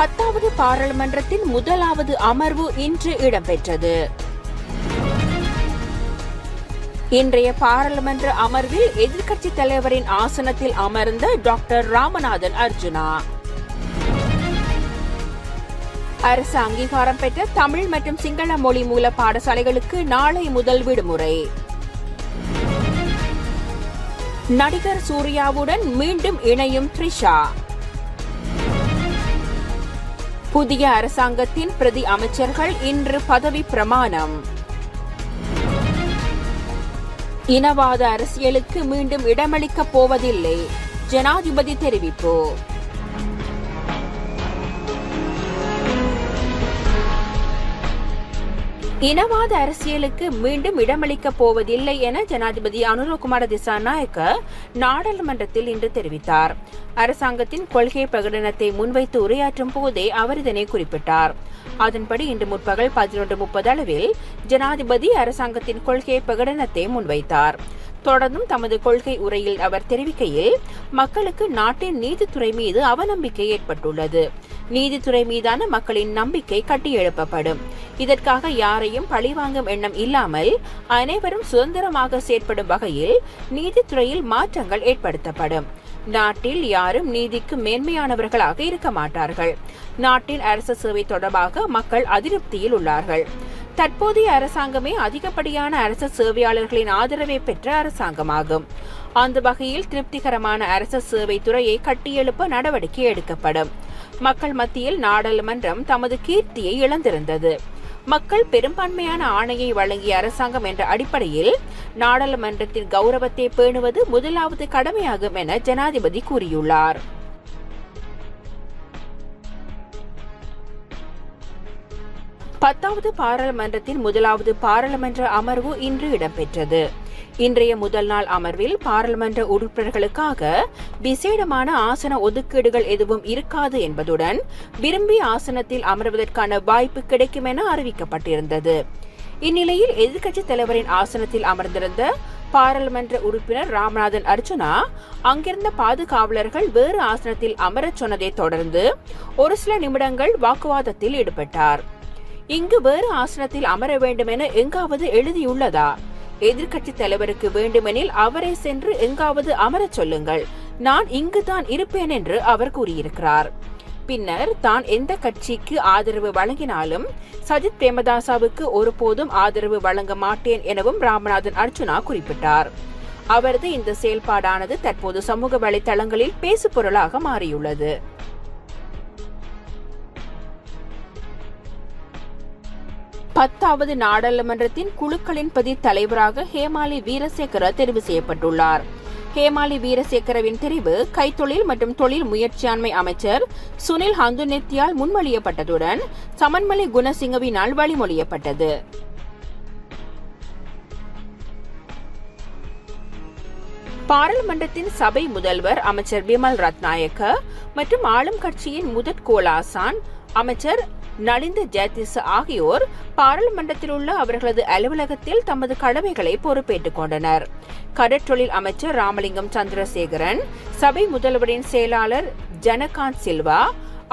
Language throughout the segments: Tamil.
பத்தாவது பாராளுமன்றத்தின் முதலாவது அமர்வு இன்று இடம்பெற்றது. இன்றைய பாராளுமன்ற அமர்வில் எதிர்க்கட்சித் தலைவரின் ஆசனத்தில் அமர்ந்த டாக்டர் ராமநாதன் அர்ஜுனா. அரசு அங்கீகாரம் பெற்ற தமிழ் மற்றும் சிங்கள மொழி மூல பாடசாலைகளுக்கு நாளை முதல் விடுமுறை. நடிகர் சூர்யாவுடன் மீண்டும் இணையும் த்ரிஷா. புதிய அரசாங்கத்தின் பிரதி அமைச்சர்கள் இன்று பதவி பிரமாணம். இனவாத அரசியலுக்கு மீண்டும் இடமளிக்கப் போவதில்லை. ஜனாதிபதி தெரிவிப்பு. இனவாத அரசியலுக்கு மீண்டும் இடமளிக்கப் போவதில்லை என ஜனாதிபதி அனுரகுமார திசாநாயக்க நாடாளுமன்றத்தில் இன்று தெரிவித்தார். அரசாங்கத்தின் கொள்கை பிரகடனத்தை முன்வைத்து உரையாற்றும் போதே அவர் இதனை குறிப்பிட்டார். அதன்படி இன்று முற்பகல் பதினொன்று முப்பது அளவில் ஜனாதிபதி அரசாங்கத்தின் கொள்கை பிரகடனத்தை முன்வைத்தார். தொடர்ந்தும் தமது கொள்கை உரையில் அவர் தெரிவிக்கையில் மக்களுக்கு நாட்டின் நீதித்துறை மீது அவநம்பிக்கை ஏற்பட்டுள்ளது. நீதித்துறை மீதான மக்களின் நம்பிக்கை கட்டியெழுப்பப்படும். இதற்காக யாரையும் பழிவாங்கும் எண்ணம் இல்லாமல் அனைவரும் சுதந்திரமாக செயற்படும் வகையில் நீதித்துறையில் மாற்றங்கள் ஏற்படுத்தப்படும். நாட்டில் யாரும் நீதிக்கு மேன்மையானவர்களாக இருக்க மாட்டார்கள். நாட்டின் அரசு சேவை தொடர்பாக மக்கள் அதிருப்தியில் உள்ளார்கள். தற்போதைய அரசாங்கமே அதிகப்படியான அரசு சேவையாளர்களின் ஆதரவை பெற்ற அரசாங்கமாகும். அந்த வகையில் திருப்திகரமான அரசு சேவை துறையை கட்டியெழுப்ப நடவடிக்கை எடுக்கப்படும். மக்கள் மத்தியில் நாடாளுமன்றம் தமது கீர்த்தியை இழந்திருந்தது. மக்கள் பெரும்பான்மையான ஆணையை வழங்கிய அரசாங்கம் என்ற அடிப்படையில் நாடாளுமன்றத்தின் கௌரவத்தை பேணுவது முதலாவது கடமையாகும் என ஜனாதிபதி கூறியுள்ளார். பத்தாவது பாராளுமன்றத்தின் முதலாவது பாராளுமன்ற அமர்வு இன்று இடம்பெற்றது. இன்றைய முதல் நாள் அமர்வில் பாராளுமன்ற உறுப்பினர்களுக்காக விசேடமான ஆசன ஒதுக்கீடுகள் எதுவும் இருக்காது என்பதுடன் விரும்பி ஆசனத்தில் அமர்வதற்கான வாய்ப்பு கிடைக்கும் என அறிவிக்கப்பட்டிருந்தது. இந்நிலையில் எதிர்க்கட்சித் தலைவரின் ஆசனத்தில் அமர்ந்திருந்த பாராளுமன்ற உறுப்பினர் ராமநாதன் அர்ஜுனா அங்கிருந்த பாதுகாவலர்கள் வேறு ஆசனத்தில் அமரச் சொன்னதை தொடர்ந்து ஒரு சில நிமிடங்கள் வாக்குவாதத்தில் ஈடுபட்டார். இங்கு வேறு ஆசனத்தில் அமர வேண்டும் என எங்காவது எழுதியுள்ளதா? எதிர்க்கட்சி தலைவருக்கு வேண்டுமெனில் அவரை சென்று எங்காவது அமரச் சொல்லுங்கள். நான் இங்குதான் இருப்பேன் என்று அவர் கூறியிருக்கிறார். பின்னர் தான் எந்த கட்சிக்கு ஆதரவு வழங்கினாலும் சஜித் பிரேமதாசாவுக்கு ஒருபோதும் ஆதரவு வழங்க மாட்டேன் எனவும் ராமநாதன் அர்ஜுனா குறிப்பிட்டார். அவரது இந்த செயல்பாடானது தற்போது சமூக வலைதளங்களில் பேசுபொருளாக மாறியுள்ளது. பத்தாவது நாடாளுமன்றத்தின் குழுக்களின் பதி தலைவராக ஹேமாலி வீரசேகர தெரிவு செய்யப்பட்டுள்ளார். ஹேமாலி வீரசேகரவின் தெரிவு கைத்தொழில் மற்றும் தொழில் முயற்சியாண்மை அமைச்சர் சுனில் ஹந்துநெத்தியால் முன்மொழியப்பட்டதுடன் சமன்மலை குணசிங்கவினால் வழிமொழியப்பட்டது. பாராளுமன்றத்தின் சபை முதல்வர் அமைச்சர் விமல் ரத்நாயக்க மற்றும் ஆளும் கட்சியின் முதற் கோலாசான் அமைச்சர் நலிந்த ஜெயதிஸ் ஆகியோர் பாராளுமன்றத்தில் உள்ள அவர்களது அலுவலகத்தில் தமது கடமைகளை பொறுப்பேற்றுக் கொண்டனர். கடற்றொழில் அமைச்சர் ராமலிங்கம் சந்திரசேகரன் சபை முதல்வரின் செயலாளர் ஜனகாந்த் சில்வா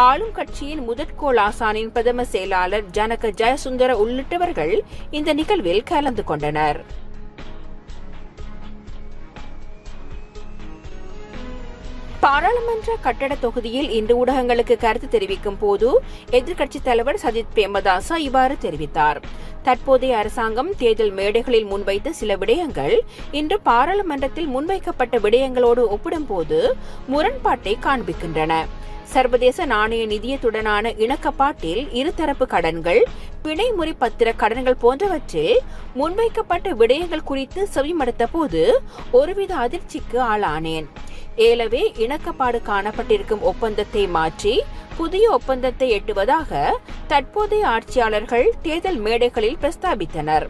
ஆளும் கட்சியின் முதற்கோள் ஆசானின் பிரதம செயலாளர் ஜனக ஜெயசுந்தர உள்ளிட்டவர்கள் இந்த நிகழ்வில் கலந்து கொண்டனர். பாராளுமன்ற கட்டட தொகுதியில் இன்று ஊடகங்களுக்கு கருத்து தெரிவிக்கும் போது எதிர்க்கட்சித் தலைவர் சஜித் பிரேமதாசா இவ்வாறு தெரிவித்தார். தற்போதைய அரசாங்கம் தேர்தல் மேடைகளில் முன்வைத்த சில விடயங்கள் இன்று பாராளுமன்றத்தில் முன்வைக்கப்பட்ட விடயங்களோடு ஒப்பிடும்போது முரண்பாட்டை காண்பிக்கின்றன. சர்வதேச நாணய நிதியத்துடனான இணக்கப்பாட்டில் இருதரப்பு கடன்கள் பிணைமுறை பத்திர கடன்கள் போன்றவற்றில் முன்வைக்கப்பட்ட விடயங்கள் குறித்து செவிமடுத்த போது ஒருவித அதிர்ச்சிக்கு ஆளானேன். ஏலவே இணக்கப்பாடு காணப்பட்டிருக்கும் ஒப்பந்தத்தை மாற்றி புதிய ஒப்பந்தத்தை எட்டுவதாக தற்போதைய ஆட்சியாளர்கள் தேர்தல் மேடைகளில் பிரஸ்தாபித்தனர்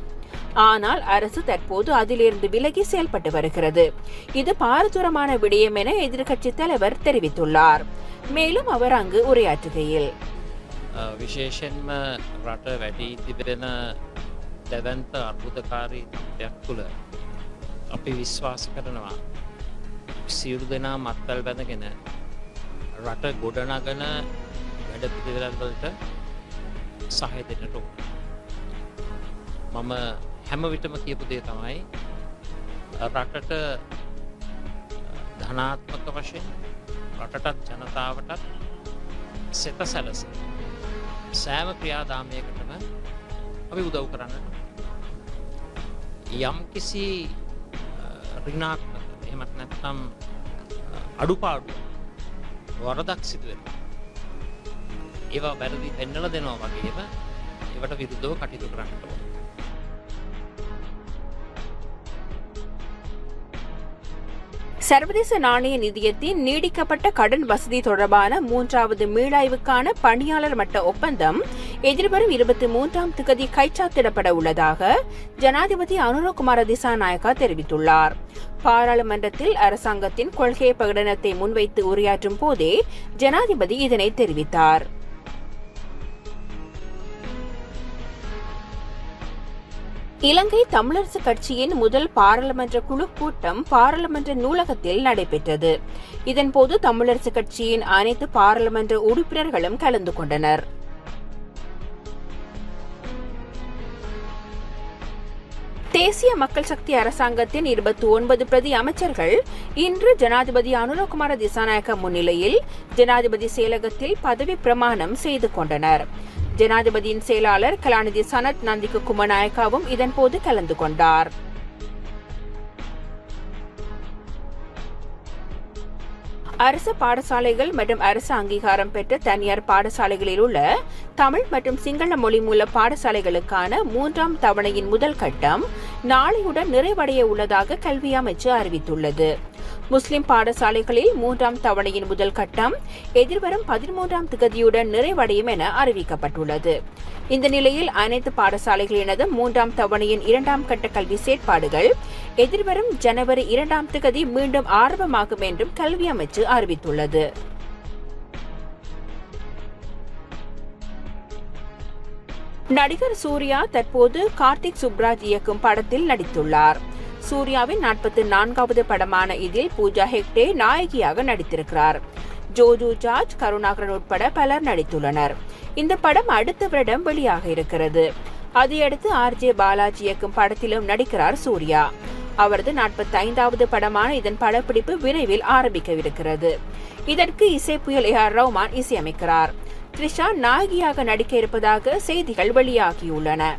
ஆனால் அரசு தற்போது அதிலிருந்து விலகி செயல்பட்டு வருகிறது இது பாரதூரமான விடயம் என எதிர்க்கட்சித் தலைவர் தெரிவித்துள்ளார் மேலும் அவர் அங்கு உரையாற்றுகையில் විශේෂෙන්ම රට වැඩී තිබෙන දැවන්ත අර්බුදකාරී තත්ත්වයක් තුළ අපි විශ්වාස කරනවා සියලු දෙනා මත්තල් බැඳගෙන රට ගොඩනගන වැඩ පිළිවෙලල්වලට සහය දෙන්නට ඕන. මම හැම විටම කියපු දේ තමයි රටට ධනාත්මක වශයෙන් රටටත් ජනතාවටත් සෙත සැලස සෑම ක්‍රියාදාමයකටම අපි උදව් කරන්නට යම් කිසි රිනාත්මක එමත් නැත්නම් අඩුපාඩු වරදක් සිදුවෙන ඒවා බැරදි පෙන්නල දෙනවා වගේම ඒවට විරුද්ධව කටයුතු කරන්නට ඕන. சர்வதேச நாணய நிதியத்தின் நீடிக்கப்பட்ட கடன் வசதி தொடர்பான மூன்றாவது மீளாய்வுக்கான பணியாளர் மட்ட ஒப்பந்தம் எதிர்வரும் இருபத்தி மூன்றாம் திகதி கைச்சாத்திடப்பட உள்ளதாக ஜனாதிபதி அனுரகுமார திசாநாயக்கா தெரிவித்துள்ளார். பாராளுமன்றத்தில் அரசாங்கத்தின் கொள்கை பிரகடனத்தை முன்வைத்து உரையாற்றும் போதே ஜனாதிபதி இதனை தெரிவித்தார். இலங்கை தமிழரசு கட்சியின் முதல் பாராளுமன்ற குழு கூட்டம் பாராளுமன்ற நூலகத்தில் நடைபெற்றது. இதன்போது தமிழரசு கட்சியின் அனைத்து பாராளுமன்ற உறுப்பினர்களும் கலந்து கொண்டனர். தேசிய மக்கள் சக்தி அரசாங்கத்தின் இருபத்தி ஒன்பது பிரதி அமைச்சர்கள் இன்று ஜனாதிபதி அனுரகுமார திசாநாயக்க முன்னிலையில் ஜனாதிபதி செயலகத்தில் பதவி பிரமாணம் செய்து கொண்டனர். ஜனாதிபதியின் செயலாளர் கலாநிதி சனத் நந்திக்கு குமநாயக்காவும் இதன்போது கலந்து கொண்டார். அரசு பாடசாலைகள் மற்றும் அரசு அங்கீகாரம் பெற்ற தனியார் பாடசாலைகளில் உள்ள தமிழ் மற்றும் சிங்கள மொழி மூல பாடசாலைகளுக்கான மூன்றாம் தவணையின் முதல் கட்டம் நாளையுடன் நிறைவடைய உள்ளதாக கல்வி அமைச்சு அறிவித்துள்ளது. முஸ்லிம் பாடசாலைகளில் மூன்றாம் தவணையின் முதல் கட்டம் எதிர்வரும் பதிமூன்றாம் திகதியுடன் நிறைவடையும் என அறிவிக்கப்பட்டுள்ளது. இந்த நிலையில் அனைத்து பாடசாலைகளினது மூன்றாம் தவணையின் இரண்டாம் கட்ட கல்வி செயற்பாடுகள் எதிர்வரும் ஜனவரி இரண்டாம் திகதி மீண்டும் ஆரம்பமாகும் என்றும் கல்வி அமைச்சு அறிவித்துள்ளது. நடிகர் சூர்யா தற்போது கார்த்திக் சுப்ராஜ் இயக்கும் படத்தில் நடித்துள்ளார். சூர்யாவின் நாற்பத்தி நான்காவது படமான இதில் பூஜா ஹெக்டே நாயகியாக நடித்திருக்கிறார். ஜோஜு ஜார்ஜ் கருணாகரன் உட்பட பலர் நடித்துள்ளனர். இந்த படம் அடுத்த வருடம் வெளியாக இருக்கிறது. அதையடுத்து ஆர் ஜே பாலாஜி இயக்கும் படத்திலும் நடிக்கிறார் சூர்யா. அவரது நாற்பத்தி ஐந்தாவது படமான இதன் படப்பிடிப்பு விரைவில் ஆரம்பிக்கவிருக்கிறது. இதற்கு இசை புயல் ஏ ஆர் ரவுமான் இசையமைக்கிறார். த்ரிஷா நாயகியாக நடிக்க இருப்பதாக செய்திகள் வெளியாகியுள்ளன.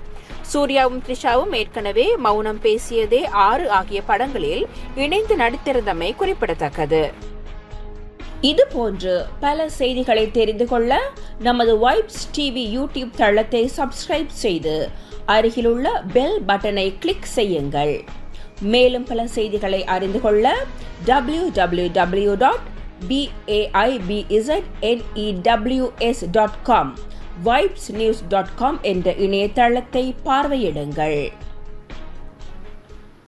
சூர்யாவும் த்ரிஷாவும் ஏற்கனவே மௌனம் பேசியதே ஆறு ஆகிய படங்களில் இணைந்து நடித்திருந்தமை குறிப்பிடத்தக்கது. இது போன்று பல செய்திகளை தெரிந்து கொள்ள நமது வைப்ஸ் டிவி யூடியூப் தளத்தை சப்ஸ்கிரைப் செய்து அருகிலுள்ள பெல் பட்டனை கிளிக் செய்யுங்கள். மேலும் பல செய்திகளை அறிந்து கொள்ள W W W dot பிஏஐபிஇசட்என்இடபிள்யூஎஸ் dot com Vibes News dot com என்ற இணையதளத்தை பார்வையிடுங்கள்.